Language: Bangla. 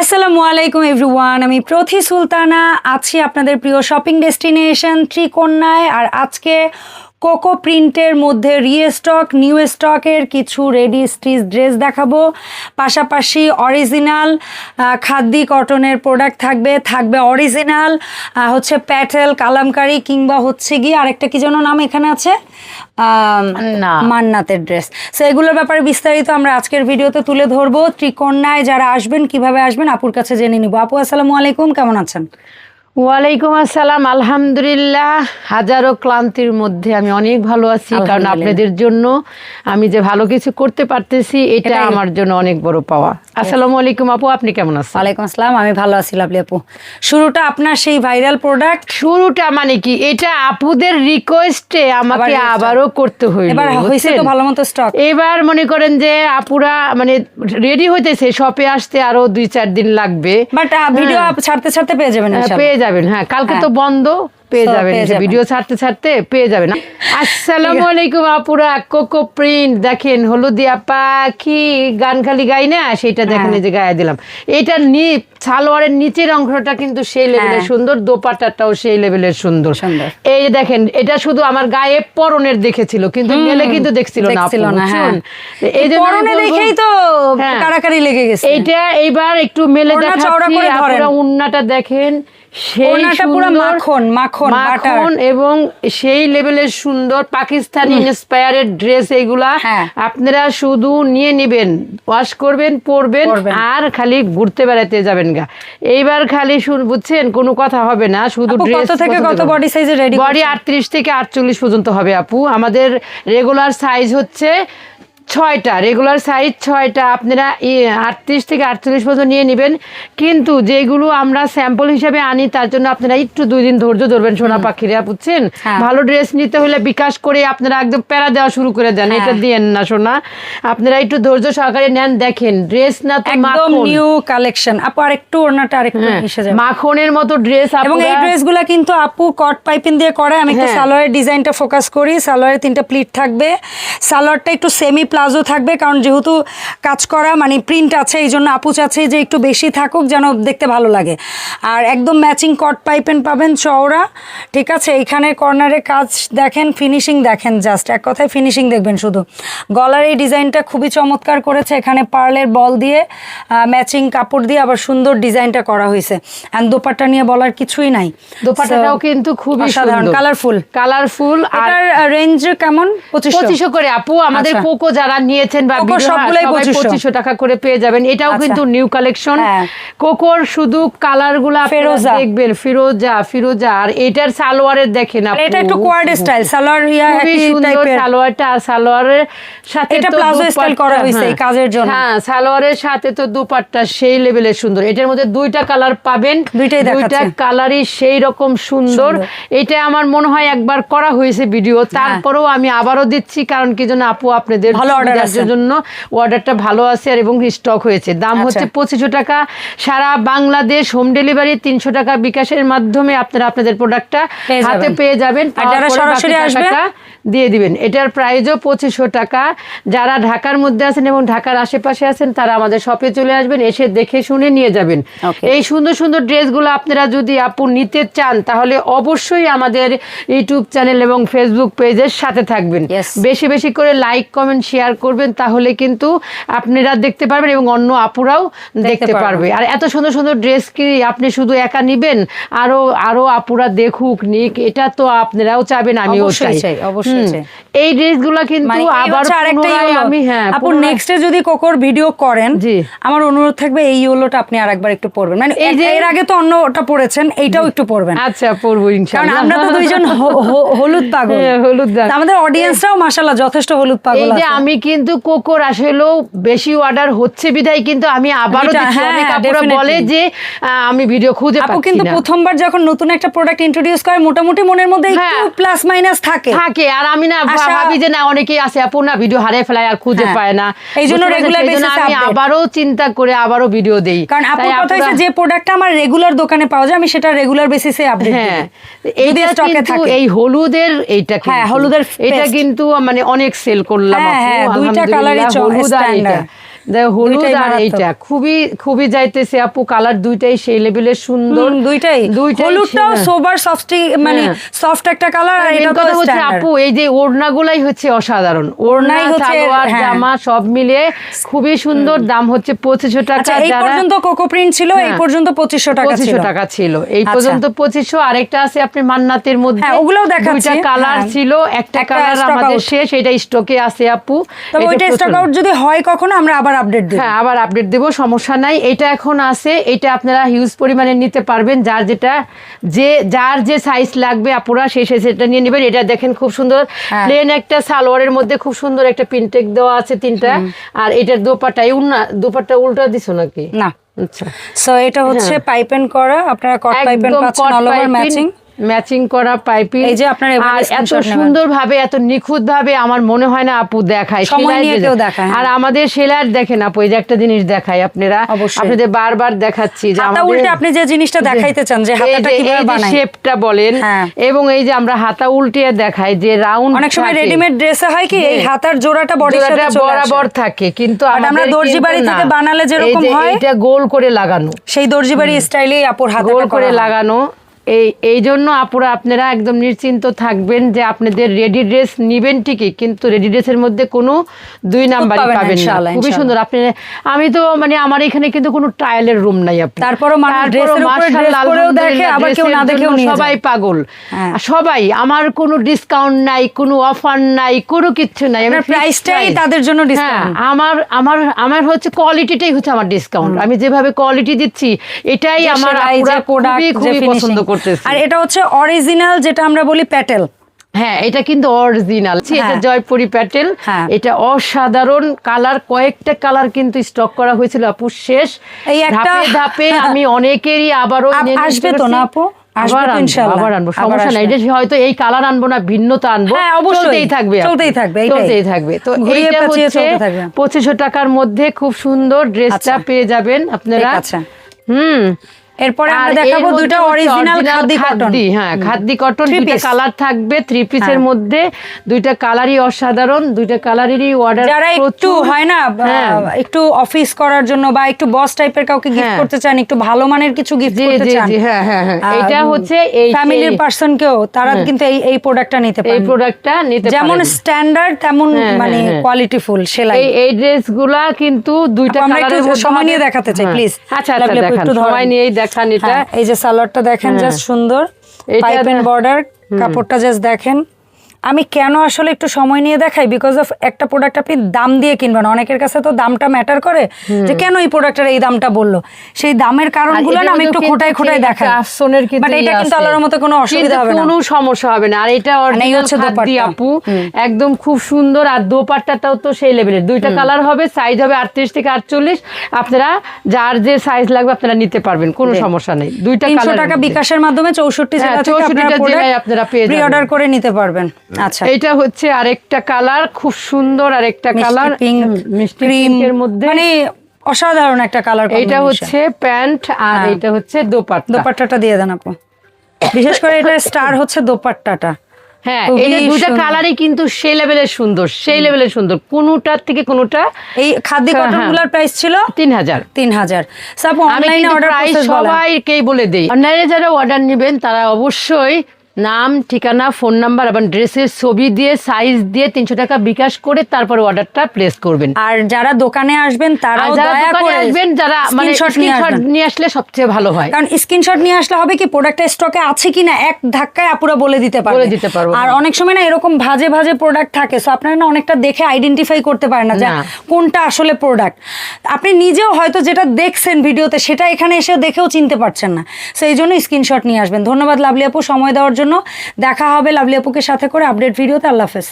আসসালামু আলাইকুম এভরিওয়ান আমি প্রথি সুলতানা। আছি আপনাদের প্রিয় শপিং ডেস্টিনেশন ত্রিকন্যায় আর আজকে কোকো প্রিন্টের মধ্যে রিস্টক নিউ স্টকের কিছু রেডি স্টিচ ড্রেস দেখাবো। পাশাপাশি অরিজিনাল খাদ্দি কটনের প্রোডাক্ট থাকবে। থাকবে অরিজিনাল হচ্ছে প্যাটেল কালামকারি কিংবা হচ্ছে গিয়ে আরেকটা কি যেন নাম এখানে আছে? মান্নাতের ড্রেস সো এগুলোর ব্যাপারে বিস্তারিত আমরা আজকের ভিডিওতে তুলে ধরবো। ত্রিকন্যায় যারা আসবেন কীভাবে আসবেন আপুর কাছে জেনে নিব। আপু আসসালামু আলাইকুম। কেমন আছেন? ওয়ালাইকুম আসসালাম। আলহামদুলিল্লাহ হাজারো ক্লান্তির মধ্যে আমি অনেক ভালো আছি কারণ আপনাদের জন্য আমি যে ভালো কিছু করতে পারতেছি এটা আমার জন্য অনেক বড় পাওয়া। আসসালামু আলাইকুম আপু আপনি কেমন আছেন? ওয়ালাইকুম আসসালাম আমি ভালো আছি লাভলি আপু। শুরুটা আপনার সেই ভাইরাল প্রোডাক্ট শুরুটা মানে কি? এটা আপুদের রিকোয়েস্টে আমাকে আবারও করতে হইল এবার হয়েছে তো? ভালো মতো স্টক এবার মনে করেন যে আপুরা মানে রেডি হইতেছে শপে আসতে আরও দুই চার দিন লাগবে। বাট ভিডিও ছাড়তে ছাড়তে পেয়ে যাবেন হ্যাঁ, পেয়ে যাবেন হ্যাঁ কালকে তো বন্ধ। পেয়ে যাবেন। ভিডিও ছাড়তে ছাড়তে পেয়ে যাবেন আসসালামু আলাইকুম আপুরা কোকো প্রিন্ট দেখেন হলুদিয়া পাখি গান খালি গাই না সেটা দেখেন হ্যাঁ। যে গায়ে দিলাম এটা নি সালোয়ারের নিচের অংশটা কিন্তু সেই লেভেলের হ্যাঁ। সুন্দর দোপাট্টাটাও সেই লেভেলের সুন্দর। এই যে দেখেন এটা শুধু আমার গায়ে পরনের দেখেছিল কিন্তু মেলে কিন্তু দেখছিল না হ্যাঁ এই জন্য পরনে দেখেই তো। কারাকারি লেগে গেছে এইটা এইবার একটু মেলে দেখাচ্ছি। আপনারা উন্নাটা দেখেন সেই পুরো মাখন, মাখন, মাখন এবং সেই লেভেলের সুন্দর পাকিস্তানি ইন্সপায়ারের ড্রেস এইগুলা। আপনারা শুধু নিয়ে নেবেন ওয়াশ করবেন পরবেন। আর খালি ঘুরতে বেড়াতে যাবেন গা এইবার খালি শুন বুঝছেন কোনো কথা হবে না শুধু ড্রেস থেকে কত বডি এ বডি করছেন? আটত্রিশ থেকে আটচল্লিশ পর্যন্ত হবে আপু আমাদের রেগুলার সাইজ হচ্ছে ছয়টা রেগুলার সাইজ ছয়টা আপনারা আটত্রিশ থেকে আটচল্লিশ পর্যন্ত নিয়ে নেবেন। কিন্তু যেগুলো আমরা স্যাম্পল হিসাবে আনি তার জন্য আপনারা একটু দুই দিন ধৈর্য ধরবেন সোনা পাখিরা বুঝছেন? হ্যাঁ। ভালো ড্রেস নিতে হলে বিকাশ করে আপনারা একদম প্যারা দেওয়া শুরু করে দেন এটা হ্যাঁ। দিয়েন না সোনা। আপনারা একটু ধৈর্য সহকারে নেন দেখেন ড্রেস না তো একদম নিউ কালেকশন আপু আরেকটু ওড়নাটা আরেকটু হ্যাঁ, এসে যাবে। মাখনের মতো ড্রেস এবং এই ড্রেসগুলো কিন্তু আপু কট পাইপিং দিয়ে করে আমি একটু হ্যাঁ। সালোয়ারের ডিজাইনটা ফোকাস করি। সালোয়ারের তিনটা প্লিট থাকবে। সালোয়ারটা একটু সেমি প্লাজো থাকবে কারণ যেহেতু কাজ করা মানে প্রিন্ট আছে এই জন্য আপু চাচ্ছে যে একটু বেশি থাকুক যেন দেখতে ভালো লাগে। আর একদম ম্যাচিং কট পাইপেন পাবেন চওড়া ঠিক আছে? এইখানে কর্নারে কাজ দেখেন ফিনিশিং দেখেন জাস্ট এক কথায় ফিনিশিং দেখবেন শুধু। গলার এই ডিজাইনটা খুবই চমৎকার করেছে এখানে পার্লের বল দিয়ে ম্যাচিং কাপড় দিয়ে আবার সুন্দর ডিজাইনটা করা হয়েছে। অ্যান্ড দোপাট্টা নিয়ে বলার কিছুই নাই। দোপাট্টাটাও কিন্তু খুবই সাধারণ কালারফুল কালারফুল আর রেঞ্জ কেমন? পঁচিশশো করে আপু আমাদের আচ্ছা। কোকো যারা নিয়েছেন বা সবগুলাই পঁচিশশো। টাকা করে পেয়ে যাবেন। এটাও আচ্ছা। কিন্তু নিউ কালেকশন হ্যাঁ। কোকোর শুধু কালারগুলা ফেরোজা। দেখবেন ফিরোজা ফিরোজা। আর এটার সালোয়ারের দেখেন আপু এটা একটু কোয়ার্ড স্টাইল সালোয়ার ইয়া সুন্দর সালোয়ারটা আর সালোয়ারের সাথে এটা প্লাজো স্টাইল করা হয়েছে এই হ্যাঁ। কাজের জন্য। হ্যাঁ সালোয়ারের সাথে তো দুপাট্টা সেই লেভেলের সুন্দর। এটার মধ্যে দুইটা কালার পাবেন দুইটাই দুইটা কালারই সেই রকম সুন্দর। এটা আমার মনে হয় একবার করা হয়েছে ভিডিও তারপরেও আমি আবারও দিচ্ছি কারণ কি জন্য আপু আপনাদের ভালো অর্ডার আছে। জন্য অর্ডারটা ভালো আছে আর এবং স্টক হয়েছে দাম আচ্ছা। হচ্ছে পঁচিশশো টাকা সারা বাংলাদেশ হোম ডেলিভারি তিনশো টাকা বিকাশের মাধ্যমে আপনারা আপনাদের প্রোডাক্টটা হাতে পেয়ে যাবেন আর যারা সরাসরি আসবে? দিয়ে দিবেন। এটার প্রাইজও পঁচিশশো টাকা। যারা ঢাকার মধ্যে আছেন এবং ঢাকার আশেপাশে আছেন তারা আমাদের শপে চলে আসবেন এসে দেখে শুনে নিয়ে যাবেন। এই সুন্দর সুন্দর ড্রেসগুলো আপনারা যদি আপু নিতে চান তাহলে অবশ্যই আমাদের ইউটিউব চ্যানেল এবং ফেসবুক পেজের সাথে থাকবেন। বেশি বেশি করে লাইক কমেন্ট শেয়ার করবেন তাহলে কিন্তু আপনারা দেখতে পারবেন এবং অন্য আপুরাও দেখতে পারবে। আর এত সুন্দর সুন্দর ড্রেস কি আপনি শুধু একা নিবেন? আরও আরও আপুরা দেখুক নিক এটা তো আপনারাও চাবেন আমিও চাই, অবশ্যই এই ড্রেসগুলো কিন্তু মানে আবার আরেকটা আমি হ্যাঁ আপু নেক্সটে যদি কোকোর ভিডিও করেন আমার অনুরোধ থাকবে এই ইয়েলোটা আপনি আরেকবার একটু পড়বেন মানে এর আগে তো অন্যটা পড়েছেন এইটাও একটু পড়বেন আচ্ছা কারণ ইনশাআল্লাহ আমরা তো দুইজন হলুদ পাগল। হ্যাঁ, হলুদ আমাদের অডিয়েন্সরাও মাশাআল্লাহ যথেষ্ট হলুদ পাগল এই যে আমি কিন্তু কোকোর আসলেও বেশি অর্ডার হচ্ছে বিধায় কিন্তু আমি আবারও এটা- দিচ্ছি হ্যাঁ, অনেক আপুরা বলে যে আমি ভিডিও খুঁজে আপু পাচ্ছি কিন্তু প্রথমবার যখন নতুন একটা প্রোডাক্ট ইন্ট্রোডিউস করে মোটামুটি মনের মধ্যে একটু হ্যাঁ। প্লাস মাইনাস থাকে। থাকে আর আমি না ভাবি যে না অনেকেই আছে আপু না ভিডিও হারিয়ে ফেলায় আর খুঁজে হ্যাঁ। পায় না। এই জন্য রেগুলার এ আমি। আবারও চিন্তা করে আবারও ভিডিও দেই। কারণ আপুর কথা হচ্ছে যে প্রোডাক্টটা আমার রেগুলার দোকানে পাওয়া যায় আমি সেটা রেগুলার বেসিসে আপডেট হ্যাঁ। এই স্টকে থাকে। এই হলুদের এইটা হ্যাঁ, হলুদের এটা কিন্তু মানে অনেক সেল করলাম হ্যাঁ, আপু, হ্যাঁ, দুইটা কালারই চলে হলুদ আর standard। হলুদ আর এইটা। খুবই খুবই যাইতেছে আপু কালার দুইটাই সেই লেভেলের সুন্দর। দুইটাই। হলুদটাও সোবার সফটি মানে হ্যাঁ। সফট একটা কালার আর এটা কথা হচ্ছে আপু এই যে ওড়নাগুলাই হচ্ছে অসাধারণ। ওড়নাই সালোয়ার হ্যাঁ। জামা সব মিলিয়ে খুবই সুন্দর। দাম হচ্ছে পঁচিশশো টাকা। আচ্ছা এই পর্যন্ত কোকো প্রিন্ট ছিল এই হ্যাঁ। পর্যন্ত পঁচিশশো টাকা ছিল। পঁচিশশো টাকা ছিল। এই আচ্ছা। পর্যন্ত পঁচিশশো। আরেকটা আছে আপনি মান্নাতের মধ্যে। হ্যাঁ, ওগুলোও দেখাচ্ছি। কালার হ্যাঁ। ছিল। একটা একটা কালার আমাদের শেষ। এটা স্টকে আছে আপু। তবে ওইটা স্টক আউট যদি হয় কখনো আমরা আবার আপডেট হ্যাঁ আবার আপডেট দেব সমস্যা নাই। এটা এখন আছে এটা আপনারা হিউজ পরিমাণে নিতে পারবেন। যার যেটা যে যার যে সাইজ লাগবে সেই সাইজটা নিয়ে নেবেন। এটা দেখেন খুব সুন্দর। হ্যাঁ। প্লেন একটা সালোয়ারের মধ্যে খুব সুন্দর একটা প্রিন্টেক দেওয়া আছে তিনটা। আর এটার দোপাটা এই উন্না দোপাটা উল্টা দিছো নাকি? না। আচ্ছা। সো এটা হচ্ছে পাইপেন করা আপনারা কট পাইপেন পাচ্ছেন অল ওভার ম্যাচিং ম্যাচিং করা পাইপিং। এই যে আপনার আর এত সুন্দর ভাবে এত নিখুঁত ভাবে আমার মনে হয় না আপু দেখায়। সময় সেলাই নিয়ে কেউ দেখায়, আর। আমাদের সেলার দেখেন আপু এই যে একটা জিনিস দেখায় আপনারা। আপনাদের বারবার দেখাচ্ছি যে হাতা উল্টে আপনি যে জিনিসটা দেখাইতে চান যে হাতাটা কীভাবে বানায়। শেপটা বলেন হ্যাঁ। এবং এই যে আমরা হাতা উল্টিয়ে দেখাই যে রাউন্ড অনেক সময় রেডিমেড ড্রেসে হয় কি এই হাতার জোড়াটা বডির সাথে বরাবর থাকে কিন্তু আমরা দর্জি বাড়ি থেকে বানালে যেরকম হয়, এটা গোল করে লাগানো। সেই দর্জি বাড়ি স্টাইলেই আপুর হাতাটা গোল করে লাগানো। এই এই জন্য আপুরা আপনারা একদম নিশ্চিন্ত থাকবেন যে আপনাদের রেডি ড্রেস নিবেন ঠিকই কিন্তু রেডি ড্রেসের মধ্যে কোনো দুই নাম্বারই পাবেন না, খুবই সুন্দর। আপনি আমি তো মানে আমার এখানে কিন্তু কোনো ট্রায়ালের রুম নাই আপু। তারপরও মানুষ ড্রেসের উপরে ড্রেস মাশাআল্লাহ, পরেও দেখে আবার কেউ না দেখেও নিয়ে সবাই পাগল। হ্যাঁ। সবাই আমার কোনো ডিসকাউন্ট নাই কোনো অফার নাই কোনো কিচ্ছু নাই। প্রাইসটাই তাদের জন্য হ্যাঁ, ডিসকাউন্ট আমার আমার আমার হচ্ছে কোয়ালিটিটাই হচ্ছে আমার ডিসকাউন্ট আমি যেভাবে কোয়ালিটি দিচ্ছি এটাই আমার খুবই খুবই পছন্দ করতেছে আর এটা হচ্ছে অরিজিনাল যেটা আমরা বলি প্যাটেল। হ্যাঁ এটা কিন্তু অরিজিনাল এটা হ্যাঁ। জয়পুরি প্যাটেল। হ্যাঁ। এটা অসাধারণ কালার কয়েকটা কালার কিন্তু স্টক করা হয়েছিল আপু শেষ। এই একটা- ধাপে ধাপে আমি অনেকেরই আবারও নিয়ে আসবে তো না আপু? আবার আনব, ইনশাআল্লাহ। আবার আনব। আবার সমস্যা নাই হয়তো এই কালার আনব না ভিন্নতা আনব। হ্যাঁ। চলতেই থাকবে চলতেই থাকবে, চলতেই থাকবে। তো ঘুরিয়ে এইটা হচ্ছে পঁচিশশো টাকার মধ্যে খুব সুন্দর ড্রেসটা আচ্ছা। পেয়ে যাবেন আপনারা। হুম। এরপরে আমরা দেখাবো হচ্ছে অরিজিনাল খাদি কটন হ্যাঁ খাদ্দি কটন কালার থাকবে থ্রি পিসের হ্যাঁ। মধ্যে দুইটা কালারই অসাধারণ দুইটা কালারেরই অর্ডার যারা একটু হয় না হ্যাঁ। একটু অফিস করার জন্য বা একটু বস টাইপের কাউকে গিফট হ্যাঁ। করতে চান একটু ভালো মানের কিছু গিফট করতে চান হ্যাঁ হ্যাঁ হ্যাঁ এটা হচ্ছে এই ফ্যামিলির সেই- পার্সন কেও তারা কিন্তু এই এই প্রোডাক্টটা নিতে পারে এই প্রোডাক্টটা নিতে যেমন স্ট্যান্ডার্ড তেমন হ্যাঁ, মানে হ্যাঁ, হ্যাঁ। কোয়ালিটিফুল সেলাই এই এই ড্রেসগুলা কিন্তু দুইটা কালারের সময় নিয়ে দেখাতে চাই, হ্যাঁ। please। আচ্ছা আচ্ছা একটু সময় নিয়েই দেখান এটা। হ্যাঁ, এই যে সালোয়ারটা দেখেন জাস্ট সুন্দর। এটা পাইপ এন্ড বর্ডার কাপড়টা জাস্ট দেখেন। আমি কেন আসলে একটু সময় নিয়ে দেখাই? বিকজ অফ একটা প্রোডাক্ট আপনি দাম দিয়ে কিনবেন। অনেকের কাছে তো দামটা ম্যাটার করে যে কেন এই প্রোডাক্টের এই দামটা বলল? সেই দামের কারণগুলো না আমি একটু খোটায় খোটায় দেখাই। আসনের কিন্তু এটা ইয়ে কিন্তু। আল্লাহর মতো কোনো অসুবিধা হবে না। কোনো সমস্যা হবে না। আর এটা মানে অরিজিনাল হচ্ছে খাদ্দি আপু একদম খুব সুন্দর। আর দোপাট্টাটাও তো সেই লেভেলের দুইটা কালার হবে সাইজ হবে আটত্রিশ থেকে আটচল্লিশ। আপনারা যার যে সাইজ লাগবে আপনারা নিতে পারবেন কোনো সমস্যা নেই। দুইটা কালার টাকা বিকাশের মাধ্যমে চৌষট্টি হ্যাঁ, জেলা থেকে 64টা জেলায় আপনারা পেয়ে প্রি অর্ডার করে নিতে পারবেন। এটা হচ্ছে আরেকটা কালার খুব সুন্দর আরেকটা কালার। মিষ্টি পিঙ্কের মধ্যে মানে অসাধারণ একটা কালার এটা হচ্ছে প্যান্ট আর হ্যাঁ। এটা হচ্ছে দোপাট্টা। দোপাট্টাটা দিয়ে দেন আপু। বিশেষ করে এটা স্টার হচ্ছে দোপাট্টাটা। হ্যাঁ এই সুন্দর। কালারই কিন্তু সেই লেভেলের সুন্দর সেই লেভেলের সুন্দর। কোনোটার থেকে কোনোটা এই খাদ্য হ্যাঁ, প্রাইস ছিল? অনলাইনে অর্ডার প্রায় প্রসেস বলেন। সবাইকেই বলে দেই। অনলাইনে যারা অর্ডার নেবেন তারা অবশ্যই নাম ঠিকানা ফোন নাম্বার এবং ড্রেসের ছবি দিয়ে সাইজ দিয়ে তিনশো টাকা বিকাশ করে তারপরে অর্ডারটা প্লেস করবেন। আর যারা দোকানে আসবেন তারা যারা দয়া করে আসবেন যারা মানে স্ক্রিনশট নিয়ে আসলে সবচেয়ে ভালো হয়। কারণ স্ক্রিনশট নিয়ে আসলে হবে কি প্রোডাক্টটা স্টকে আছে কিনা এক ধাক্কায় আপুরা বলে দিতে পারবে। বলে দিতে পারব, আর। অনেক সময় না এরকম ভাজে ভাজে প্রোডাক্ট থাকে সো আপনারা না অনেকটা দেখে আইডেন্টিফাই করতে পারেন না যে কোনটা আসলে প্রোডাক্ট আপনি নিজেও হয়তো যেটা দেখছেন ভিডিওতে সেটা এখানে এসে দেখেও চিনতে পারছেন না। সো এই জন্য স্ক্রিনশট নিয়ে আসবেন। ধন্যবাদ লাভলি আপু। সময় দেওয়ার জন্য। দেখা হবে লাভলি আপুকে সাথে করে। আপডেট ভিডিওতে আল্লাহ হাফেজ।